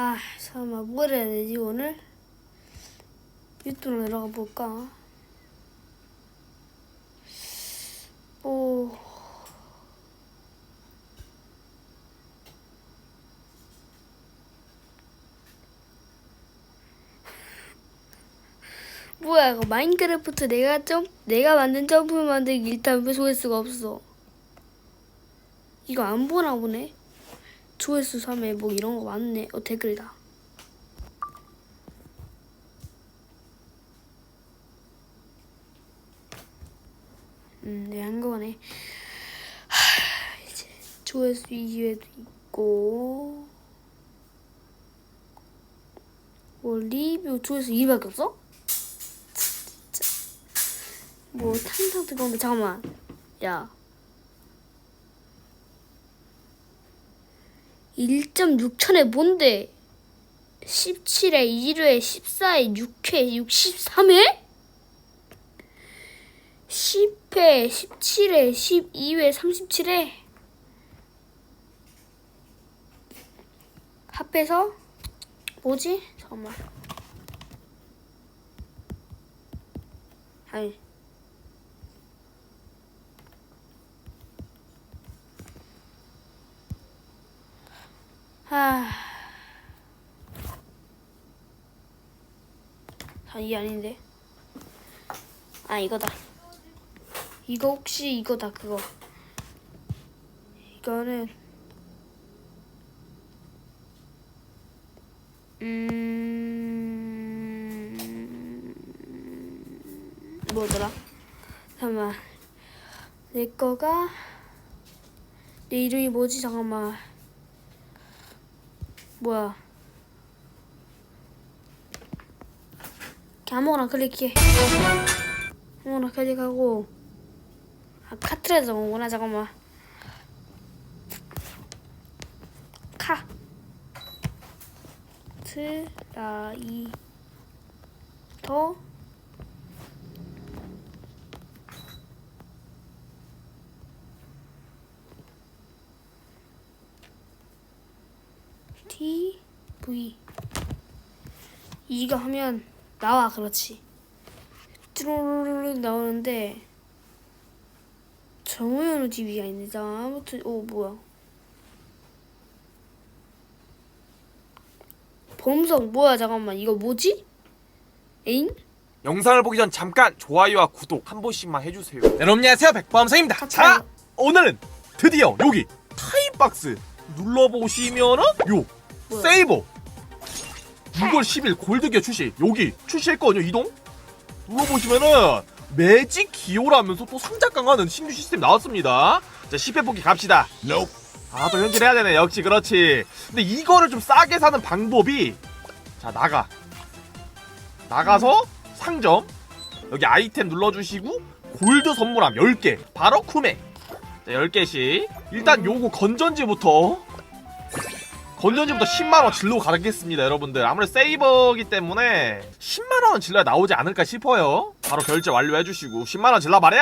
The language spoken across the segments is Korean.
아, 잠깐만, 뭘 해야 되지, 오늘? 유튜브로 들어가 볼까? 오. 뭐야, 이거 마인크래프트 내가 점, 내가 만든 점프 만들기 일단 왜 조회수가 없어? 이거 안 보나 보네? 조회수 3회 뭐 이런 거 많네. 어, 댓글이다. 음, 네, 한 거네. 하, 이제 조회수 2회도 있고. 뭐 리뷰 조회수 2밖에 없어? 뭐 탕탕 뜨거운데 잠깐만. 야. 1.6천에 뭔데? 17회 1회 14회 6회 63회? 10회 17회 12회 37회 합해서 뭐지? 잠깐만 아니 하... 아, 이 아닌데. 아, 이거다. 이거 혹시 이거다, 그거. 이거는, 음, 뭐더라? 잠깐만. 내 거가, 내 이름이 뭐지? 잠깐만. 뭐야? 아무거나 클릭해. 아무거나 클릭하고 아 카트라이더 오구나 잠깐만. 카 트라이더 TV 이거 하면 나와 그렇지 뚜루루루 나오는데 정우현우 TV가 있네 자 아무튼 오 뭐야 범성 뭐야 잠깐만 이거 뭐지? 에잉? 영상을 보기 전 잠깐 좋아요와 구독 한 번씩만 해주세요. 네, 여러분 안녕하세요 백범성입니다. 같이 자. 오늘은 드디어 여기 타임박스 눌러보시면은 요 뭐야? 세이버. 6월 10일 골드기어 출시. 여기 출시했거든요 이동? 눌러보시면은 매직 기호라면서 또 상자 강화는 신규 시스템 나왔습니다. 자 10회 뽑기 갑시다. 아또 현질 해야 되네. 역시 그렇지. 근데 이거를 좀 싸게 사는 방법이 자 나가. 나가서 상점 여기 아이템 눌러주시고 골드 선물함 10개. 바로 쿠메 자 10개씩. 일단 요거 건전지부터 건전지부터 10만원 질러 가겠습니다 여러분들. 아무래도 세이버기 때문에 10만원 질러야 나오지 않을까 싶어요. 바로 결제 완료해주시고 10만원 질러 말이야!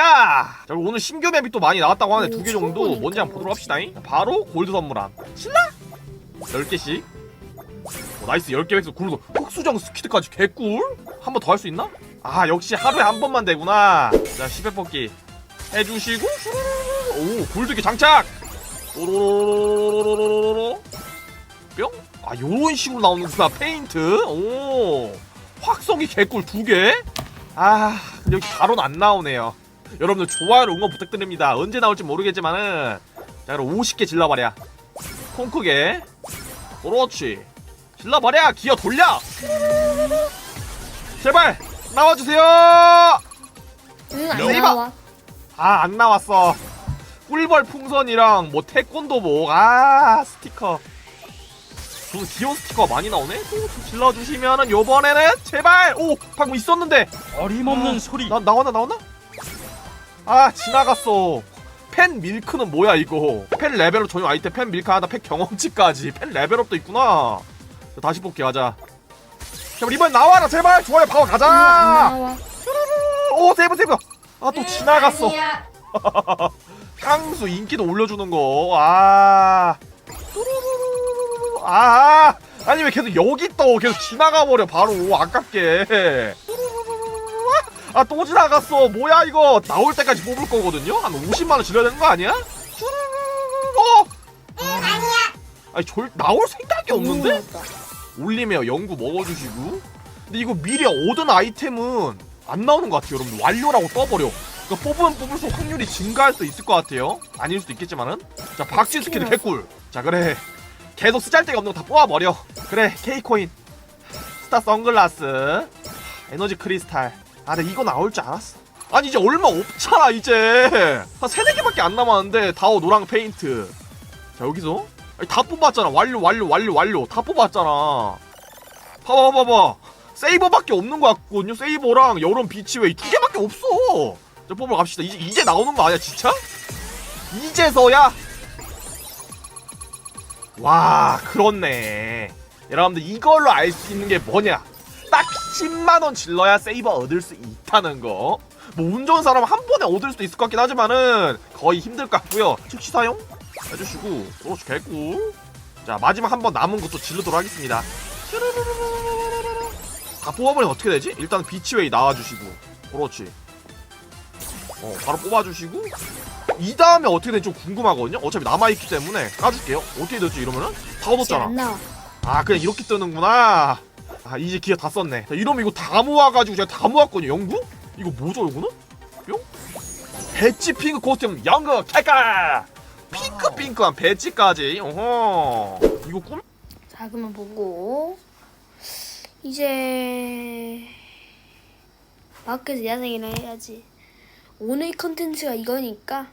자 오늘 신규 맵이 또 많이 나왔다고 하는데 오, 두개 정도 뭔지 한번 보도록 합시다 바로 골드 선물함 질러! 10개씩. 오, 나이스. 10개 획수 굴러서 흑수정 스키드까지 개꿀? 한 번 더 할 수 있나? 아 역시 하루에 한 번만 되구나. 자 10회 뽑기 해주시고. 오 골드기 장착! 오로로로로로로로로로 뿅? 아 요런 식으로 나오는구나. 페인트. 오. 확성기 개꿀 두개 아 근데 여기 바로는 안 나오네요. 여러분들 좋아요로 응원 부탁드립니다. 언제 나올지 모르겠지만은 자 그럼 50개 질러버려 콩 크게. 그렇지. 질러버려 기어 돌려. 제발 나와주세요. 응안 세이버. 나와. 아 안 나왔어. 꿀벌 풍선이랑 뭐 태권도복. 아 스티커 좀 귀여운 스티커가 많이 나오네? 또 질러주시면은 요번에는 제발! 오 방금 있었는데! 어림없는 아, 소리. 나 나왔나 나왔나? 아 지나갔어. 팬 밀크는 뭐야 이거? 팬 레벨업 전용 아이템 팬 밀크 하나 팬 경험치까지. 팬 레벨업도 있구나. 자, 다시 뽑기 하자. 제발 나와라 제발! 좋아요 파워 안 가자! 나와. 오 세이브 세이브! 아또 지나갔어. 깡수 인기도 올려주는 거. 아. 아. 아니 왜 계속 여기 떠? 계속 지나가 버려 바로. 아깝게. 아 또 지나갔어. 뭐야 이거? 나올 때까지 뽑을 거거든요? 한 50만원 질러야 되는 거 아니야? 어? 아니 졸 나올 생각이 없는데? 올리메어 연구 먹어주시고. 근데 이거 미리 얻은 아이템은 안 나오는 것 같아요 여러분 완료라고 떠버려. 그러니까 뽑으면 뽑을수록 확률이 증가할 수도 있을 것 같아요. 아닐 수도 있겠지만은. 자 박쥐 스킬도 개꿀. 자 그래 계속 쓰잘데기 없는 거 다 뽑아버려. 그래 K코인. 스타 선글라스. 에너지 크리스탈. 아 근데 이거 나올 줄 알았어. 아니 이제 얼마 없잖아 이제. 한 세네 개밖에 안 남았는데 다오 노랑 페인트. 자 여기서? 아니, 다 뽑았잖아. 완료 완료 완료 완료. 다 뽑았잖아. 봐봐 봐봐 세이버밖에 없는 거 같거든요 세이버랑 여름 비치웨이. 두 개밖에 없어. 자 뽑으러 갑시다. 이제 이제 나오는 거 아니야 진짜? 이제서야 와 그렇네. 여러분들 이걸로 알 수 있는 게 뭐냐? 딱 10만원 질러야 세이버 얻을 수 있다는 거뭐 운 좋은 사람 한 번에 얻을 수도 있을 것 같긴 하지만은 거의 힘들 것 같고요. 즉시 사용 해주시고 그렇지 개꿀. 자 마지막 한 번 남은 것도 질르도록 하겠습니다. 다 뽑아버리면 어떻게 되지? 일단 비치웨이 나와주시고 그렇지 어 바로 뽑아주시고 이 다음에 어떻게 될지 좀 궁금하거든요 어차피 남아있기 때문에 까줄게요 어떻게 되지 이러면은 다 얻었잖아 안 나와. 아 그냥 이렇게 뜨는구나 아 이제 기회 다 썼네 자, 이러면 이거 다 모아가지고 제가 다 모았거든요 영구? 이거 뭐죠 이거는? 뿅? 배치 핑크 코스튬 영구 캐까 핑크 핑크한 배치까지 어허 이거 꿈? 자, 그만 보고 이제 마크에서 야생이나 해야지. 오늘 컨텐츠가 이거니까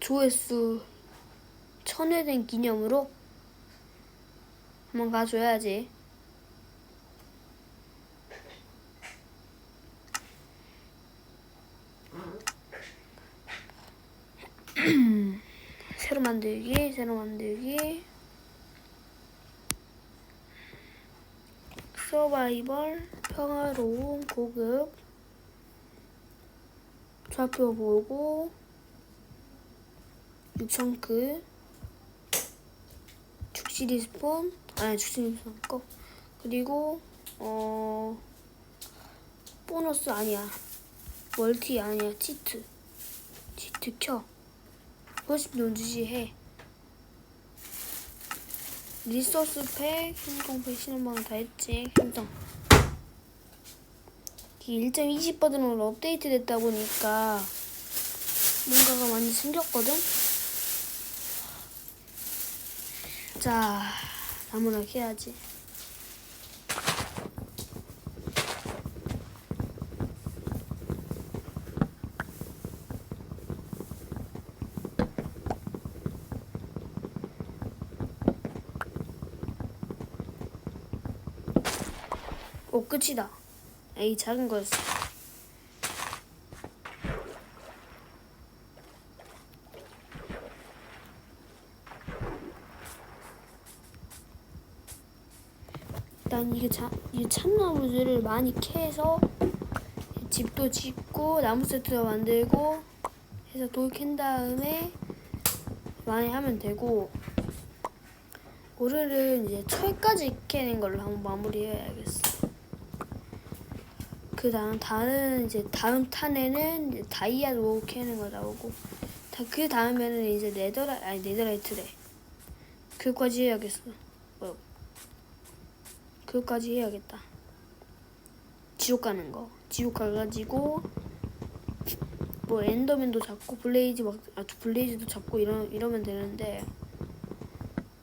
조회수 천회 된 기념으로 한번 가줘야지. 새로 만들기, 새로 만들기. 서바이벌, 평화로운, 고급. 좌표 보고. 6천크. 축시 리스폰. 아니, 축시 리스폰 거. 그리고, 어, 보너스 아니야. 멀티 아니야. 치트. 치트 켜. 훨씬 논주시 해. 리소스 팩, 행동 배신한방 다 했지. 행동. 이게 1.20 버전으로 업데이트 됐다 보니까 뭔가가 많이 생겼거든? 자, 나무나 캐야지. 오, 끝이다. 에이, 작은 거였어. 일단 이게 자, 이 참나무들을 많이 캐서 집도 짓고 나무 세트도 만들고 해서 돌 캔 다음에 많이 하면 되고 오늘은 이제 철까지 캐는 걸로 한번 마무리해야겠어. 그 다음 다른 이제 다음 탄에는 이제 다이아도 캐는 거 나오고 다, 그 다음에는 이제 네더라 아니 네더라이트래. 그거까지 해야겠어. 어. 그거까지 해야겠다. 지옥 가는 거. 지옥 가가지고 뭐 엔더맨도 잡고 블레이즈 막 아, 블레이즈도 잡고 이러 이러면 되는데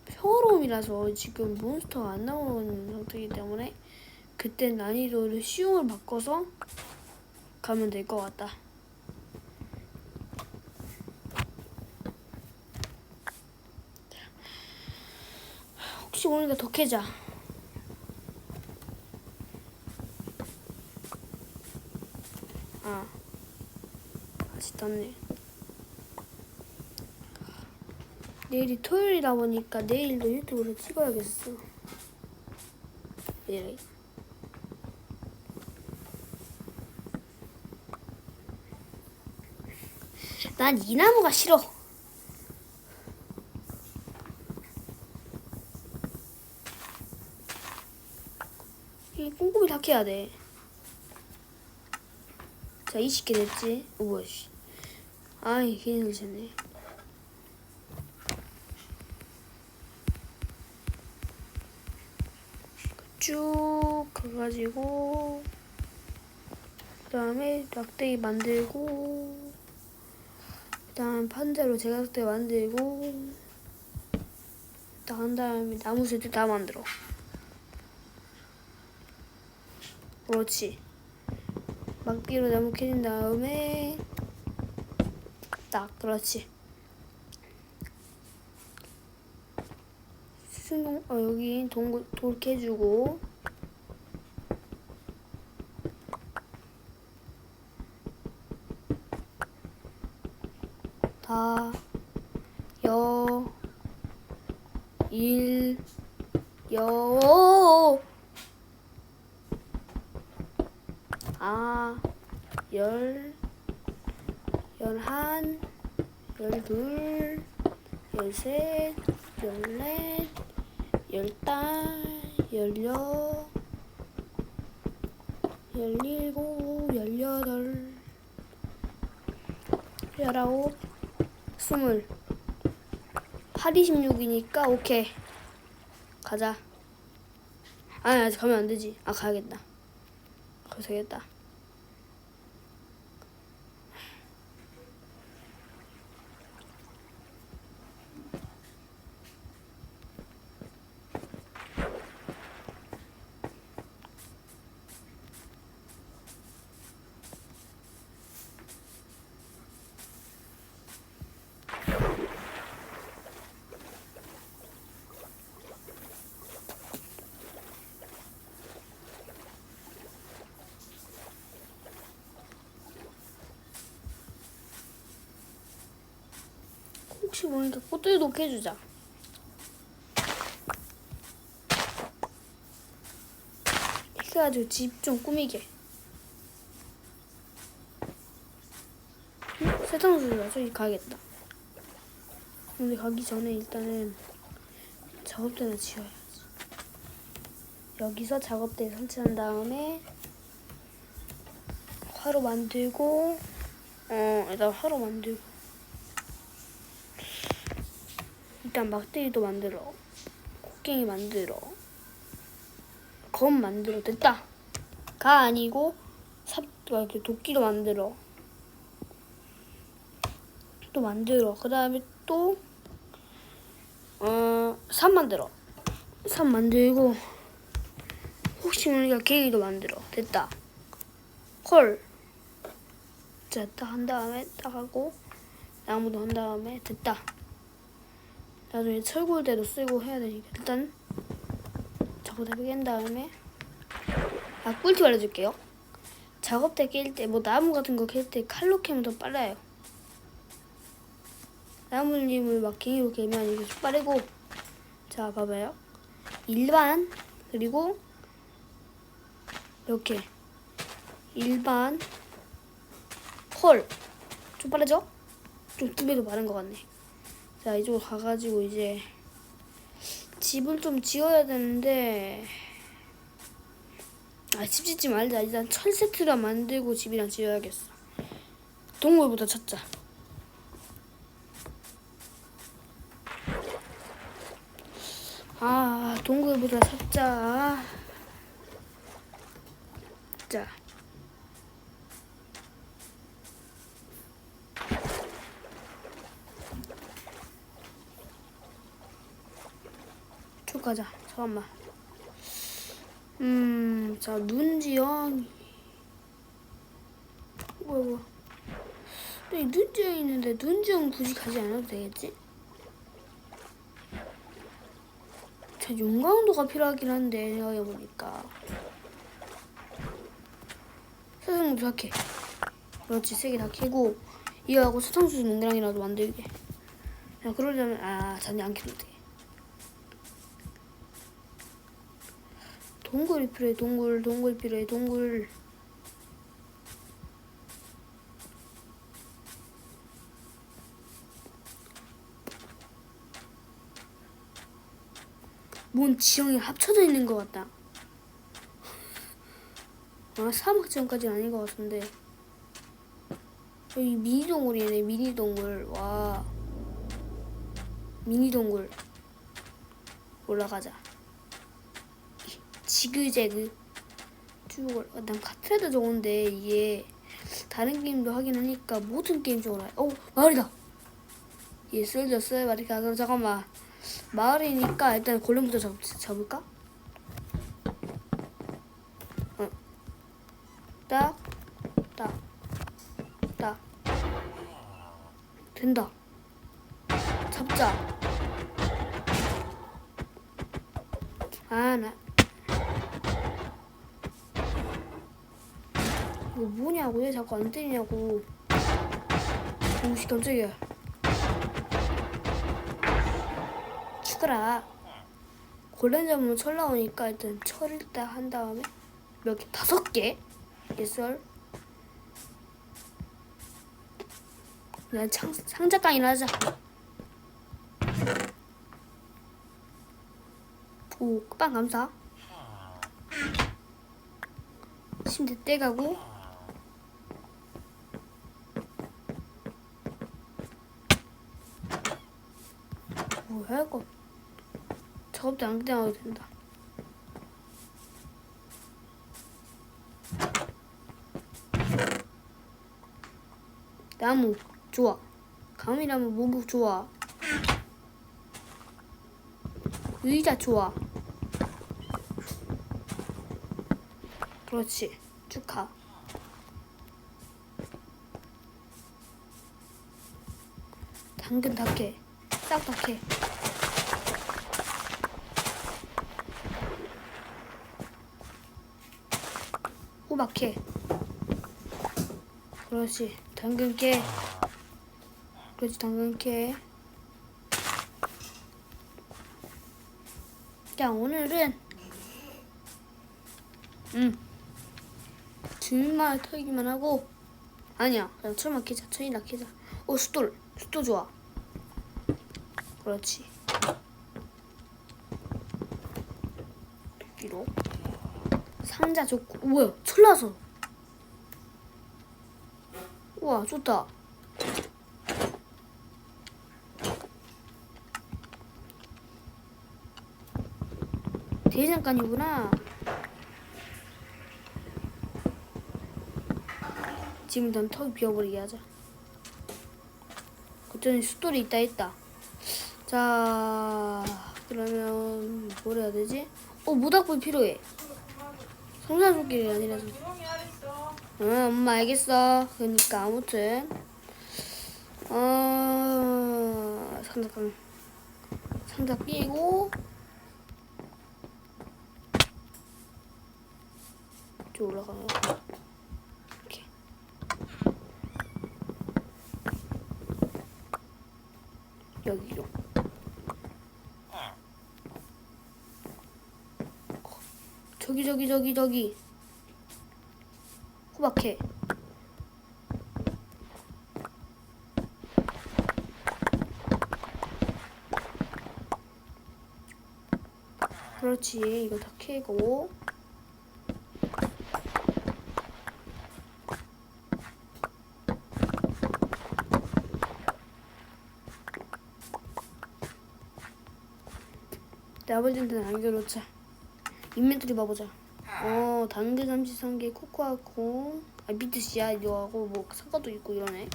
평화로움이라서 지금 몬스터가 안 나오는 상태이기 때문에 그때 난이도를 쉬움을 바꿔서 가면 될 것 같다. 혹시 더 캐자. 아, 아직 떴네. 내일이 토요일이다 보니까 내일도 유튜브를 찍어야겠어. 내일. 난 이 나무가 싫어. 이 꼼꼼히 닦아야 돼. 자, 20개 됐지? 오, 뭐야, 씨. 아이, 괜히 설치네 쭉 가가지고 그 다음에 낙대기 만들고 그 다음 판자로 제각대 만들고 딱한 다음에 나무 세트 다 만들어. 그렇지. 막대기로 나무 캐진 다음에 딱 그렇지. 수중 어 여기 동굴 돌 캐주고 다, 여, 일, 여, 아, 열, 열한, 열둘, 열셋, 열넷, 열다, 열여, 열일곱, 열여덟, 열아홉, 스물. 8, 26이니까 오케이. 가자. 아니 아직 가면 안 되지. 아 가야겠다. 되겠다. 혹시 모르니까 꽃들도 캐주자. 이렇게 해가지고 집 좀 꾸미게. 응? 세상수라 저기 가야겠다. 근데 가기 전에 일단은 작업대나 지어야지. 여기서 작업대 설치한 다음에 화로 만들고 어 일단 화로 만들고 일단 막대기도 만들어. 곡괭이 만들어. 검 만들어. 됐다. 가 아니고 삽뭐 이렇게 도끼도 만들어. 또 만들어. 그 다음에 또 어 삽 만들어. 삽 만들고 혹시 모르니까 계기도 만들어. 됐다. 헐. 자, 딱한 다음에 딱 하고 나무도 한 다음에 됐다. 나중에 철골대도 쓰고 해야 되니까 일단 작업대 깬 다음에 아 꿀팁 알려줄게요. 작업대 깰 때 뭐 나무 같은 거캘때 칼로 캐면 더 빨라요. 나무님을 막 갱이로 캐면 이게 좀 빠르고 자 봐봐요. 일반 그리고 이렇게 일반 헐. 좀 빠르죠? 좀 두 배도 빠른 것 같네. 자, 이쪽으로 가가지고 이제 집을 좀 지어야 되는데 아, 집 짓지 말자. 일단 철 세트랑 만들고 집이랑 지어야겠어. 동굴부터 찾자. 아, 동굴부터 찾자. 자. 가자. 잠깐만. 음, 자, 눈지형. 뭐야, 뭐야. 근데 이 눈지형 있는데 눈지형 굳이 가지 않아도 되겠지? 자, 용광도가 필요하긴 한데, 생각해보니까. 세상도 다 캐. 그렇지, 세 개 다 캐고, 이거하고 사탕수수 농장이라도 만들게. 야, 그러려면, 아, 잔디 안 캐도 돼. 동굴이 필요해 동굴 동굴 필요해 동굴. 뭔 지형이 합쳐져 있는 것 같다. 아 사막 체험까지는 아닌 것 같은데. 여기 미니 동굴이네 미니 동굴. 와. 미니 동굴. 올라가자 지그재그 쭉 올라 난 카트라도 좋은데 이게 다른 게임도 하긴 하니까 모든 게임 좋아해 어 마을이다 예 쓸렸어요 마리카 그럼 잠깐만 마을이니까 일단 골렘부터 잡, 잡을까? 어. 딱, 딱, 딱. 된다. 잡자. 아, 나. 이거 뭐냐고, 왜 자꾸 안 때리냐고. 오씨, 깜짝이야. 죽어라. 골렘 잡으면 철 나오니까 일단 철 일단 한 다음에 몇 개? 다섯 개? 예썰. 난 창, 상자깡이나 하자. 오, 빵 감사. 침대 떼가고. 작업도 안 끝나도 된다. 나무 좋아. 감이라면 모부 좋아. 의자 좋아. 그렇지. 축하. 당근 다 캐. 싹다 캐. 캐. 그렇지. 당근 캐. 그렇지. 당근 캐. 자, 오늘은 음. 줄만 털기만 하고 아니야. 그냥 철만 캐자. 철이나 캐자. 오, 숫돌. 숫돌 좋아. 그렇지. 도끼로 상자 좋고. 오, 뭐야 철 나서. 우와 좋다. 대장간이구나. 지금 넌턱 비워버리게 하자. 그전에 숫돌이 있다 했다. 자 그러면 뭘 해야 되지? 어 모닥불 필요해 성사조끼리 아니라서 응 엄마 알겠어. 그러니까 아무튼. 어 상자깡 상자 끼고. 저 올라가면 이렇게. 여기로 저기 저기 저기 저기. 호박해. 그렇지. 이거 다 캐고. 나머지는 다 남겨놓자 인벤토리 봐보자. 어 당근 33개 코코아콩 아 비트 씨야 이거 하고 뭐 사과도 있고 이러네.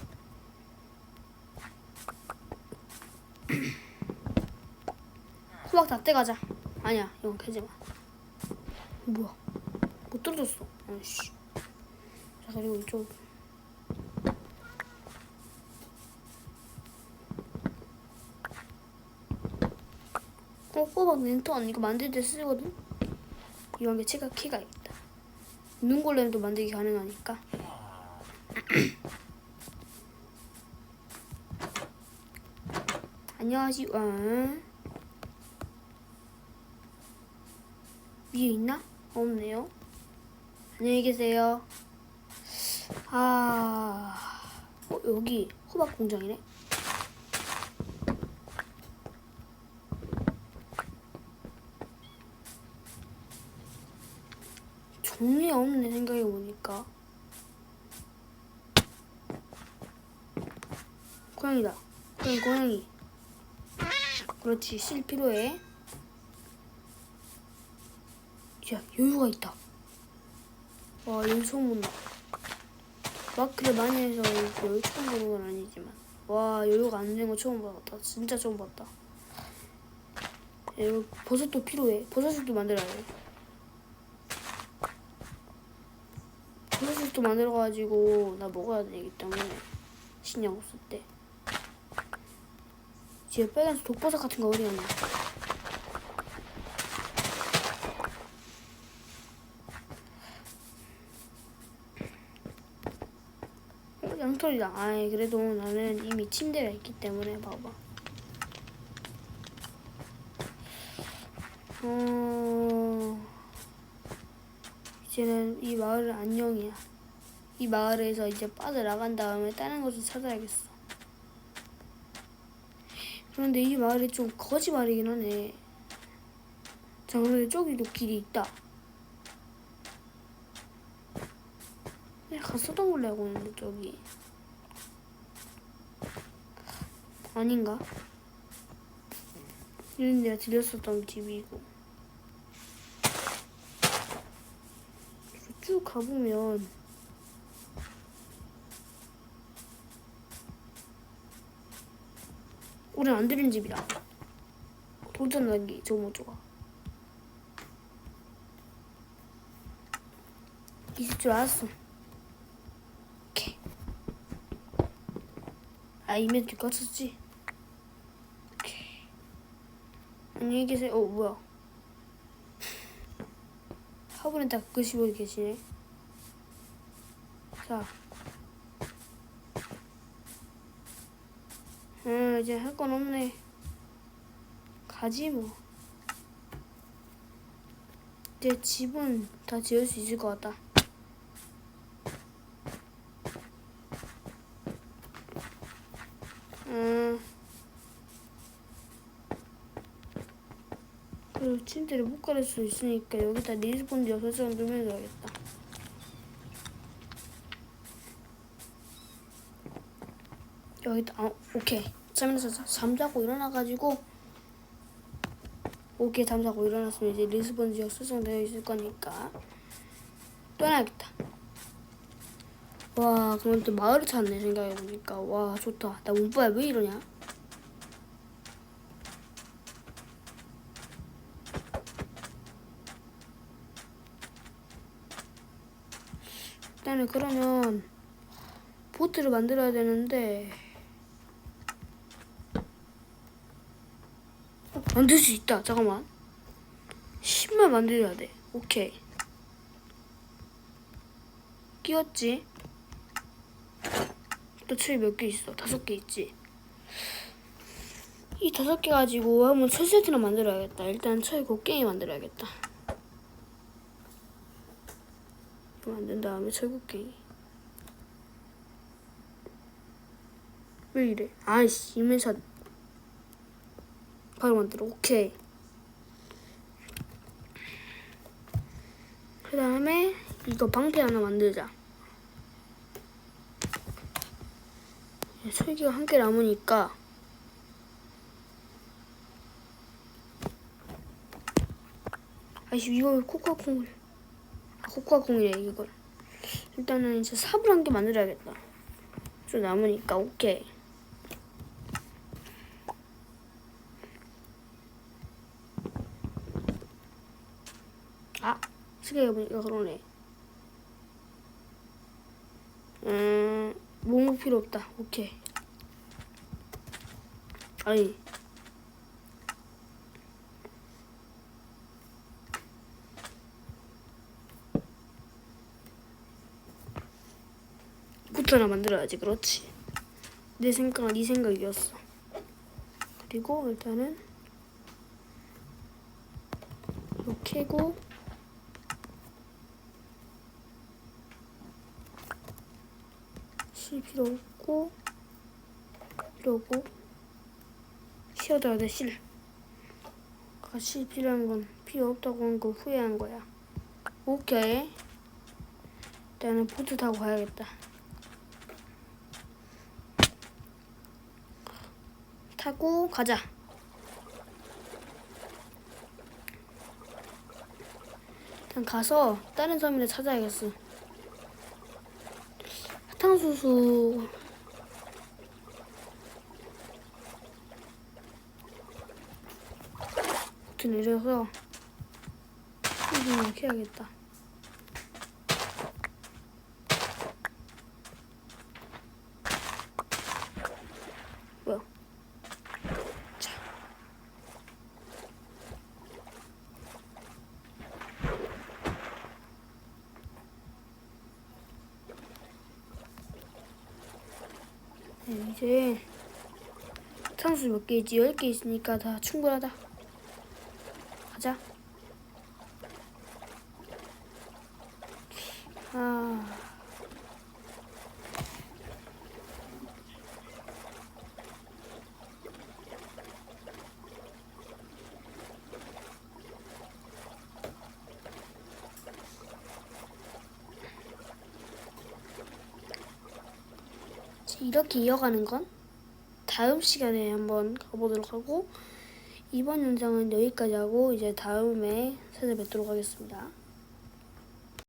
호박 다 떼가자. 아니야 이건 캐지 마. 뭐야? 못 떨어졌어. 아이씨. 자 그리고 이쪽. 어 호박 랜턴 이거 만들 때 쓰거든 이런 게 체가 키가 있다. 눈골렘도 만들기 가능하니까. 안녕하시 와 위에 있나? 없네요. 안녕히 계세요. 아, 어, 여기 호박 공장이네. 종이가 없네 생각해 보니까. 고양이다. 고양이 고양이. 그렇지 실 필요해. 야 여유가 있다. 와 본다. 마크를 많이 해서 여유 처음 보는 건 아니지만. 와 여유가 안 되는 거 처음 봤다. 진짜 처음 봤다. 야, 이거 버섯도 필요해. 버섯도 만들어야 돼 버섯도 만들어가지고 나 먹어야 되기 때문에 신경 없을 때 뒤에 빨간색 독버섯 같은 거 어디 갔냐? 어, 양털이다. 아이 그래도 나는 이미 침대가 있기 때문에 봐봐. 어... 이제는 이 마을은 안녕이야. 이 마을에서 이제 빠져나간 다음에 다른 곳을 찾아야겠어. 그런데 이 마을이 좀 거지 마을이긴 하네. 자, 그런데 저기도 길이 있다. 내가 갔었던 걸로 알고 있는데, 저기. 아닌가? 이런 데가 들렸었던 집이고. 쭉 가보면 우린 안 들린 집이다. 도전하기 저모 좋아. 있을 줄 알았어. 오케이. 아 이메일 껐었지. 오케이. 안녕히 계세요. 어 뭐야? 화분에 딱 끄시고 계시네. 자. 음, 이제 할 건 없네. 가지 뭐. 이제 집은 다 지을 수 있을 것 같다. 음. 그리고 침대를 못 가릴 수 있으니까 여기다 리스폰드 설정 좀 해줘야겠다. 여기다 아 오케이 잠에서 자- 잠자고 일어나가지고 오케이 잠자고 일어났으면 이제 리스본 지역 설정되어 있을 거니까 떠나야겠다. 와 그럼 또 마을을 찾네 생각해보니까 와 좋다. 나 문빠야 왜 이러냐? 일단은 그러면 보트를 만들어야 되는데 어, 만들 수 있다. 잠깐만. 10만 만들어야 돼. 오케이. 끼웠지? 또 철이 몇 개 있어? 다섯 개 있지? 이 다섯 개 가지고 한번 철 세트나 만들어야겠다. 일단 철 곡괭이 만들어야겠다. 만든 다음에 철곡갱이 왜 이래? 아이씨 이면서 바로 만들어. 오케이. 그 다음에 이거 방패 하나 만들자. 철기가 한 개 남으니까. 아이씨 이거 코코아콩을 코코아콩이래 이걸 일단은 이제 삽을 한 개 만들어야겠다. 좀 남으니까 오케이 아 생각해보니까 그러네. 음 목록 필요 없다. 오케이. 아니. 부터 하나 만들어야지 그렇지. 내 생각은 네 생각이었어. 그리고 일단은 이거 캐고 실 필요 없고 이러고 쉬어둬야 돼 실 아까 실 필요한 건 필요 없다고 한 거 후회한 거야 오케이 일단은 보트 타고 가야겠다. 타고 가자. 일단 가서 다른 섬이나 찾아야겠어. 사탕수수 보트 내려서 이렇게 해야겠다. 뭐야? 자. 네, 이제 상수 몇개 있지? 10개 있으니까 다 충분하다. 가자. 아. 이렇게 이어가는 건 다음 시간에 한번 가보도록 하고 이번 영상은 여기까지 하고 이제 다음에 찾아뵙도록 하겠습니다.